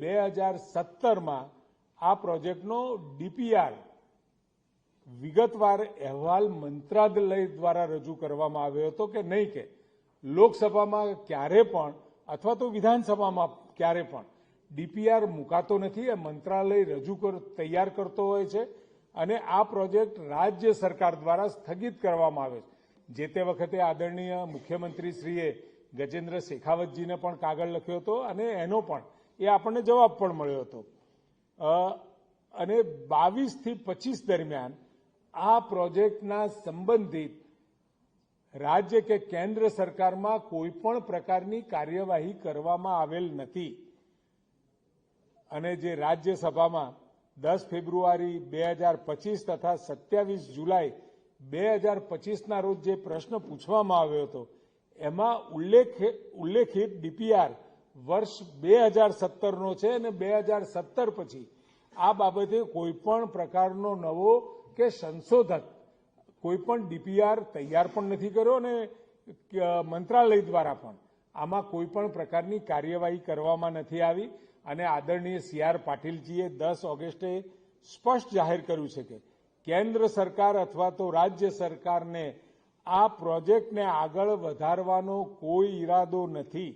બે હજાર સત્તરમાં આ પ્રોજેક્ટનો ડીપીઆર વિગતવાર અહેવાલ મંત્રાલય દ્વારા રજૂ કરવામાં આવ્યો હતો કે નહીં કે? લોકસભામાં ક્યારે પણ અથવા તો વિધાનસભામાં ક્યારે પણ ડીપીઆર મુકાતો નથી, એ મંત્રાલય રજૂ કર, તૈયાર કરતો હોય છે અને આ પ્રોજેક્ટ રાજ્ય સરકાર દ્વારા સ્થગિત કરવામાં આવે છે. જે તે વખતે આદરણીય મુખ્યમંત્રીશ્રીએ ગજેન્દ્ર શેખાવતજીને પણ કાગળ લખ્યો હતો અને એનો પણ એ આપણને જવાબ પણ મળ્યો હતો. અને બાવીસથી પચીસ દરમિયાન આ પ્રોજેક્ટના સંબંધિત રાજ્ય કે કેન્દ્ર સરકારમાં કોઈ પણ પ્રકારની કાર્યવાહી કરવામાં આવેલ નથી. અને જે રાજ્યસભામાં દસ ફેબ્રુઆરી બે હજાર પચીસ તથા સત્યાવીસ જુલાઈ બે હજાર પચીસના રોજ જે પ્રશ્ન પૂછવામાં આવ્યો હતો, એમાં ઉલ્લેખ, ઉલ્લેખિત ડીપીઆર વર્ષ બે હજાર સત્તરનો છે અને બે હજાર સત્તર પછી આ બાબતે કોઈ પણ પ્રકારનો નવો કે સંશોધક કોઈ પણ ડીપીઆર તૈયાર પણ નથી કર્યો અને મંત્રાલય દ્વારા પણ આમાં કોઈ પણ પ્રકારની કાર્યવાહી કરવામાં નથી આવી. અને આદરણીય સી આર પાટીલજીએ દસ ઓગસ્ટે સ્પષ્ટ જાહેર કર્યું છે કે કેન્દ્ર સરકાર અથવા તો રાજ્ય સરકારને આ પ્રોજેક્ટને આગળ વધારવાનો કોઈ ઈરાદો નથી.